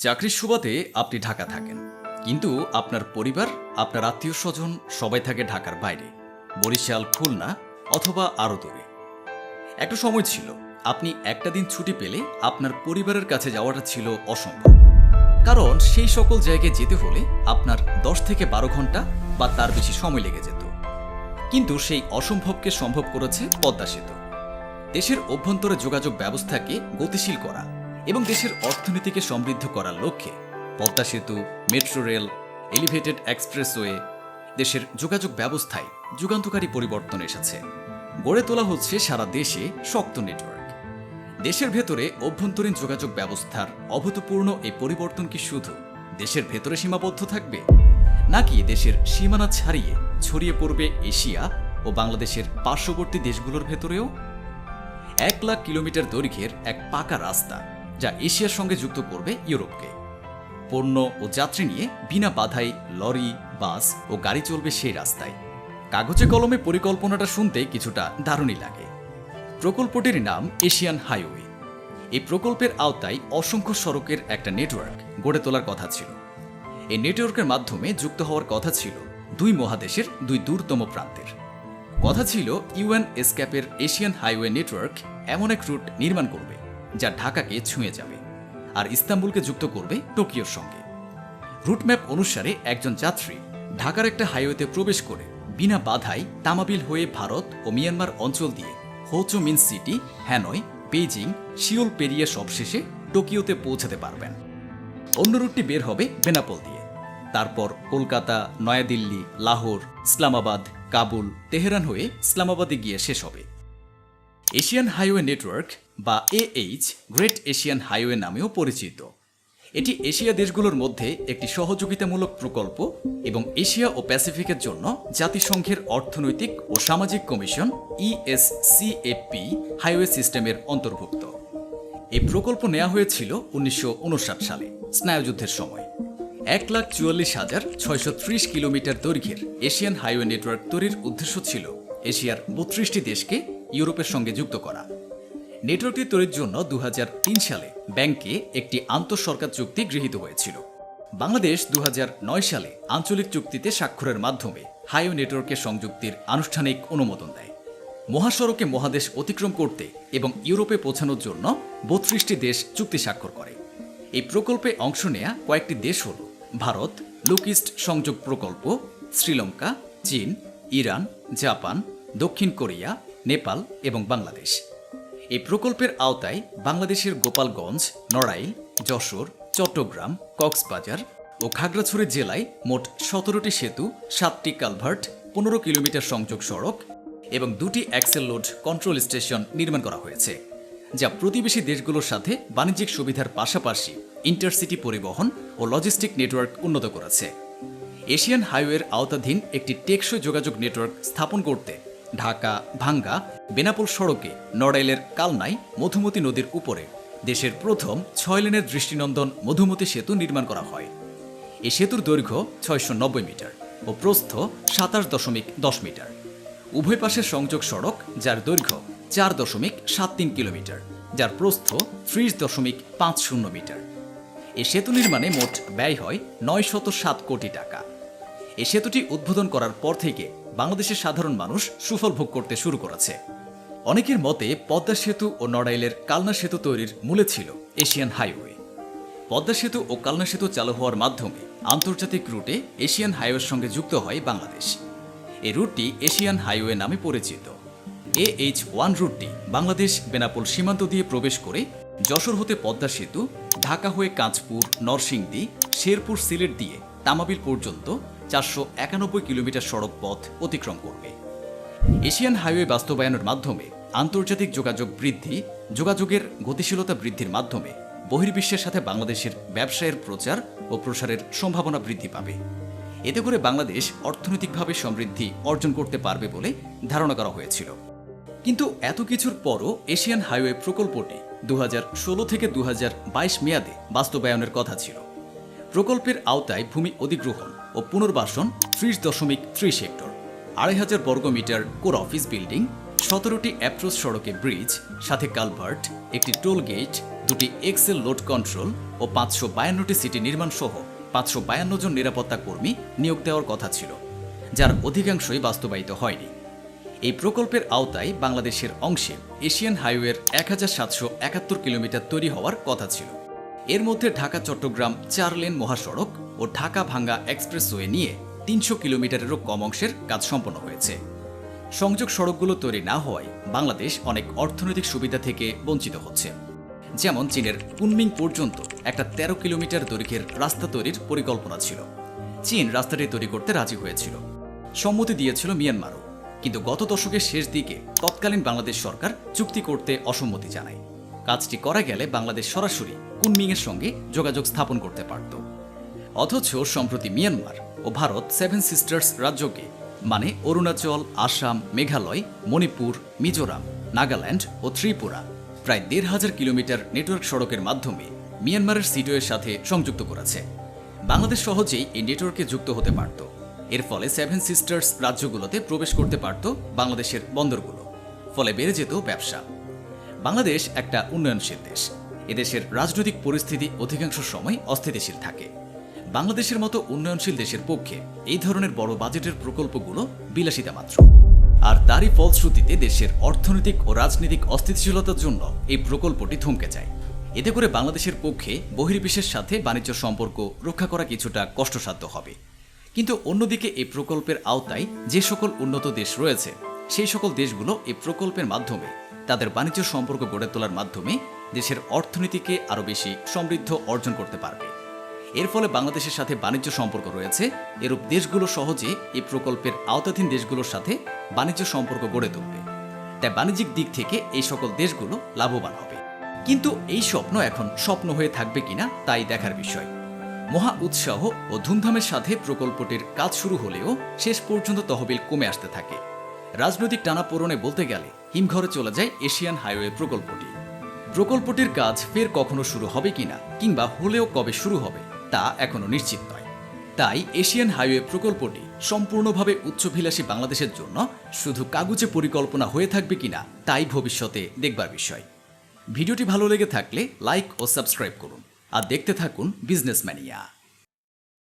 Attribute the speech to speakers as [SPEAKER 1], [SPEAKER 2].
[SPEAKER 1] চাকরির সুবাদে আপনি ঢাকা থাকেন। কিন্তু আপনার পরিবার, আপনার আত্মীয় স্বজন সবাই থাকে ঢাকার বাইরে। বরিশাল, খুলনা অথবা আরও দূরে। একটা সময় ছিল, আপনি একটা দিন ছুটি পেলে আপনার পরিবারের কাছে যাওয়াটা ছিল অসম্ভব। কারণ সেই সকল জায়গায় যেতে হলে আপনার দশ থেকে বারো ঘণ্টা বা তার বেশি সময় লেগে যেত। কিন্তু সেই অসম্ভবকে সম্ভব করেছে পদ্মা সেতু। দেশের অভ্যন্তরে যোগাযোগ ব্যবস্থাকে গতিশীল করা। এবং দেশের অর্থনীতিকে সমৃদ্ধ করার লক্ষ্যে পদ্মা সেতু, মেট্রো রেল, এলিভেটেড এক্সপ্রেসওয়ে, দেশের যোগাযোগ ব্যবস্থায় যুগান্তকারী পরিবর্তন এসেছে। গড়ে তোলা হচ্ছে সারা দেশে শক্ত নেটওয়ার্ক। দেশের ভেতরে অভ্যন্তরীণ যোগাযোগ ব্যবস্থার অভূতপূর্ণ এই পরিবর্তন কি শুধু দেশের ভেতরে সীমাবদ্ধ থাকবে? নাকি দেশের সীমানা ছাড়িয়ে ছড়িয়ে পড়বে এশিয়া ও বাংলাদেশের পার্শ্ববর্তী দেশগুলোর ভেতরেও? এক লাখ কিলোমিটার দৈর্ঘ্যের এক পাকা রাস্তা যা এশিয়ার সঙ্গে যুক্ত করবে ইউরোপকে। পণ্য ও যাত্রী নিয়ে বিনা বাধাই লরি, বাস ও গাড়ি চলবে সেই রাস্তায়। কাগজে কলমে পরিকল্পনাটা শুনতে কিছুটা দারুণই লাগে। প্রকল্পটির নাম এশিয়ান হাইওয়ে। এই প্রকল্পের আওতায় অসংখ্য সড়কের একটা নেটওয়ার্ক গড়ে তোলার কথা ছিল। এই নেটওয়ার্কের মাধ্যমে যুক্ত হওয়ার কথা ছিল দুই মহাদেশের দুই দূরতম প্রান্তের। কথা ছিল ইউএন এসক্যাপের এশিয়ান হাইওয়ে নেটওয়ার্ক এমন এক রুট নির্মাণ করবে। যা ঢাকাকে ছুঁয়ে যাবে আর ইস্তাম্বুলকে যুক্ত করবে টোকিওর সঙ্গে। রুটম্যাপ অনুসারে একজন যাত্রী ঢাকার একটা হাইওয়েতে প্রবেশ করে বিনা বাধাই তামাবিল হয়ে ভারত ও মিয়ানমার অঞ্চল দিয়ে Ho Chi Minh City, Hanoi, Beijing Seoul পেরিয়ে সবশেষে টোকিওতে পৌঁছাতে পারবেন। অন্য রুটটি বের হবে বেনাপোল দিয়ে। তারপর কলকাতা, নয়াদিল্লি, লাহোর, ইসলামাবাদ, কাবুল, তেহরান হয়ে ইসলামাবাদে গিয়ে শেষ হবে। এশিয়ান হাইওয়ে নেটওয়ার্ক বা এএইচ গ্রেট এশিয়ান হাইওয়ে নামেও পরিচিত। এটি এশিয়া দেশগুলোর মধ্যে একটি সহযোগিতামূলক প্রকল্প এবং এশিয়া ও প্যাসিফিকের জন্য জাতিসংঘের অর্থনৈতিক ও সামাজিক কমিশন E ইএসসিএপি হাইওয়ে সিস্টেমের অন্তর্ভুক্ত। এই প্রকল্প নেওয়া হয়েছিল উনিশশো উনষাট সালে, স্নায়ুযুদ্ধের সময়। এক লাখ চুয়াল্লিশ হাজার ছয়শো ত্রিশ কিলোমিটার দৈর্ঘ্যের এশিয়ান হাইওয়ে নেটওয়ার্ক তৈরির উদ্দেশ্য ছিল এশিয়ার বত্রিশটি দেশকে ইউরোপের সঙ্গে যুক্ত করা। নেটওয়ার্কটি তৈরির জন্য দু হাজার তিন সালে ব্যাংকে একটি আন্তঃসরকার চুক্তি গৃহীত হয়েছিল। বাংলাদেশ দু হাজার নয় সালে আঞ্চলিক চুক্তিতে স্বাক্ষরের মাধ্যমে হাইওয়ে নেটওয়ার্কের সংযুক্তির আনুষ্ঠানিক অনুমোদন দেয়। মহাসড়কে মহাদেশ অতিক্রম করতে এবং ইউরোপে পৌঁছানোর জন্য বত্রিশটি দেশ চুক্তি স্বাক্ষর করে। এই প্রকল্পে অংশ নেয়া কয়েকটি দেশ হল ভারত লুক ইস্ট সংযোগ প্রকল্প, শ্রীলঙ্কা, চীন, ইরান, জাপান, দক্ষিণ কোরিয়া নেপাল এবং বাংলাদেশ। এই প্রকল্পের আওতায় বাংলাদেশের গোপালগঞ্জ, নড়াইল, যশোর, চট্টগ্রাম, কক্সবাজার ও খাগড়াছড়ি জেলায় মোট সতেরোটি সেতু, সাতটি কালভার্ট, পনেরো কিলোমিটার সংযোগ সড়ক এবং দুটি অ্যাক্সেল লোড কন্ট্রোল স্টেশন নির্মাণ করা হয়েছে, যা প্রতিবেশী দেশগুলোর সাথে বাণিজ্যিক সুবিধার পাশাপাশি ইন্টারসিটি পরিবহন ও লজিস্টিক নেটওয়ার্ক উন্নত করেছে। এশিয়ান হাইওয়ের আওতাধীন একটি টেকসই যোগাযোগ নেটওয়ার্ক স্থাপন করতে ঢাকা, ভাঙ্গা, বেনাপোল সড়কে, নড়াইলের কালনাই মধুমতি নদীর উপরে। দেশের প্রথম ছয় লেনের দৃষ্টিনন্দন মধুমতি সেতু নির্মাণ করা হয়। এ সেতুর দৈর্ঘ্য ছয়শো নব্বই মিটার ও প্রস্থ সাতাশ দশমিক দশ মিটার। উভয় পাশের সংযোগ সড়ক, যার দৈর্ঘ্য চার দশমিক সাত তিন কিলোমিটার, যার প্রস্থ ত্রিশ দশমিক পাঁচ শূন্য মিটার। এ সেতু নির্মাণে মোট ব্যয় হয় নয় শত সাত কোটি টাকা। এ সেতুটি উদ্বোধন করার পর থেকে বাংলাদেশের সাধারণ মানুষ সুফল ভোগ করতে শুরু করেছে। অনেকের মতে পদ্মা সেতু ও নড়াইলের কালনা সেতু তৈরির মূলে ছিল এশিয়ান হাইওয়ে। পদ্মা সেতু ও কালনা সেতু চালু হওয়ার মাধ্যমে আন্তর্জাতিক রুটে এশিয়ান হাইওয়ের সঙ্গে যুক্ত হয় বাংলাদেশ। এই রুটটি এশিয়ান হাইওয়ে নামে পরিচিত। এ এইচ ওয়ান রুটটি বাংলাদেশ বেনাপোল সীমান্ত দিয়ে প্রবেশ করে যশোর হতে পদ্মা সেতু, ঢাকা হয়ে কাঁচপুর, নরসিংদী, শেরপুর সিলেট দিয়ে তামাবিল পর্যন্ত চারশো একানব্বই কিলোমিটার সড়ক পথ অতিক্রম করবে। এশিয়ান হাইওয়ে বাস্তবায়নের মাধ্যমে আন্তর্জাতিক যোগাযোগ বৃদ্ধি, যোগাযোগের গতিশীলতা বৃদ্ধির মাধ্যমে বহির্বিশ্বের সাথে বাংলাদেশের ব্যবসায়ের প্রচার ও প্রসারের সম্ভাবনা বৃদ্ধি পাবে। এতে করে বাংলাদেশ অর্থনৈতিকভাবে সমৃদ্ধি অর্জন করতে পারবে বলে ধারণা করা হয়েছিল। কিন্তু এত কিছুর পরও এশিয়ান হাইওয়ে প্রকল্পটি দু হাজার ষোলো থেকে দু হাজার বাইশ মেয়াদে বাস্তবায়নের কথা ছিল। প্রকল্পের আওতায় ভূমি অধিগ্রহণ ও পুনর্বাসন ত্রিশ দশমিক ত্রিশ হেক্টর, আড়াই হাজার বর্গমিটার কোর অফিস বিল্ডিং, সতেরোটি অ্যাপ্রোচ সড়কে ব্রিজ, সাথে কালভার্ট, একটি টোল গেট, দুটি এক্সেল লোড কন্ট্রোল ও পাঁচশো বায়ান্নটি সিটি নির্মাণ সহ পাঁচশো বায়ান্ন জন নিরাপত্তা কর্মী নিয়োগ দেওয়ার কথা ছিল, যার অধিকাংশই বাস্তবায়িত হয়নি। এই প্রকল্পের আওতায় বাংলাদেশের অংশে এশিয়ান হাইওয়ের এক হাজার সাতশো একাত্তর কিলোমিটার তৈরি হওয়ার কথা ছিল। এর মধ্যে ঢাকা চট্টগ্রাম চার লেন মহাসড়ক ও ঢাকা ভাঙ্গা এক্সপ্রেসওয়ে নিয়ে তিনশো কিলোমিটারেরও কম অংশের কাজ সম্পন্ন হয়েছে। সংযোগ সড়কগুলো তৈরি না হওয়ায় বাংলাদেশ অনেক অর্থনৈতিক সুবিধা থেকে বঞ্চিত হচ্ছে। যেমন চীনের কুনমিং পর্যন্ত একটা তেরো কিলোমিটার দৈর্ঘ্যের রাস্তা তৈরির পরিকল্পনা ছিল। চীন রাস্তাটি তৈরি করতে রাজি হয়েছিল। সম্মতি দিয়েছিল মিয়ানমারও। কিন্তু গত দশকের শেষ দিকে তৎকালীন বাংলাদেশ সরকার চুক্তি করতে অসম্মতি জানায়। কাজটি করা গেলে বাংলাদেশ সরাসরি কুনমিংয়ের সঙ্গে যোগাযোগ স্থাপন করতে পারত। অথচ সম্প্রতি মিয়ানমার ও ভারত সেভেন সিস্টার্স রাজ্যকে মানে অরুণাচল, আসাম, মেঘালয়, মণিপুর, মিজোরাম, নাগাল্যান্ড ও ত্রিপুরা প্রায় দেড় হাজার কিলোমিটার নেটওয়ার্ক সড়কের মাধ্যমে মিয়ানমারের সিটোয়ের সাথে সংযুক্ত করেছে। বাংলাদেশ সহজেই এই নেটওয়ার্কে যুক্ত হতে পারত। এর ফলে সেভেন সিস্টার্স রাজ্যগুলোতে প্রবেশ করতে পারত বাংলাদেশের বন্দরগুলো। ফলে বেড়ে যেত ব্যবসা। বাংলাদেশ একটা উন্নয়নশীল দেশ। এদেশের রাজনৈতিক পরিস্থিতি অধিকাংশ সময় অস্থিতিশীল থাকে। বাংলাদেশের মতো উন্নয়নশীল দেশের পক্ষে এই ধরনের বড় বাজেটের প্রকল্পগুলো বিলাসিতা মাত্র। আর তারই ফলশ্রুতিতে দেশের অর্থনৈতিক ও রাজনৈতিক অস্থিতিশীলতার জন্য এই প্রকল্পটি থমকে যায়। এতে করে বাংলাদেশের পক্ষে বহির্বিশ্বের সাথে বাণিজ্য সম্পর্ক রক্ষা করা কিছুটা কষ্টসাধ্য হবে। কিন্তু অন্যদিকে এই প্রকল্পের আওতায় যে সকল উন্নত দেশ রয়েছে, সেই সকল দেশগুলো এই প্রকল্পের মাধ্যমে তাদের বাণিজ্য সম্পর্ক গড়ে তোলার মাধ্যমে দেশের অর্থনীতিকে আরও বেশি সমৃদ্ধ অর্জন করতে পারবে। এর ফলে বাংলাদেশের সাথে বাণিজ্য সম্পর্ক রয়েছে। এরূপ দেশগুলো সহজে এই প্রকল্পের আওতাধীন দেশগুলোর সাথে বাণিজ্য সম্পর্ক গড়ে তুলবে। তাই বাণিজ্যিক দিক থেকে এই সকল দেশগুলো লাভবান হবে। কিন্তু এই স্বপ্ন এখন স্বপ্ন হয়ে থাকবে কিনা তাই দেখার বিষয়। মহা উৎসাহ ও ধুমধামের সাথে প্রকল্পটির কাজ শুরু হলেও শেষ পর্যন্ত তহবিল কমে আসতে থাকে। রাজনৈতিক টানাপোড়নে বলতে গেলে হিমঘরে চলে যায় এশিয়ান হাইওয়ে প্রকল্পটি। প্রকল্পটির কাজ ফের কখনো শুরু হবে কিনা কিংবা হলেও কবে শুরু হবে, তা এখনও নিশ্চিত নয়। তাই এশিয়ান হাইওয়ে প্রকল্পটি সম্পূর্ণভাবে উচ্চভিলাষী বাংলাদেশের জন্য শুধু কাগজে পরিকল্পনা হয়ে থাকবে কিনা, তাই ভবিষ্যতে দেখবার বিষয়। ভিডিওটি ভালো লেগে থাকলে লাইক ও সাবস্ক্রাইব করুন। আর দেখতে থাকুন বিজনেস ম্যানিয়া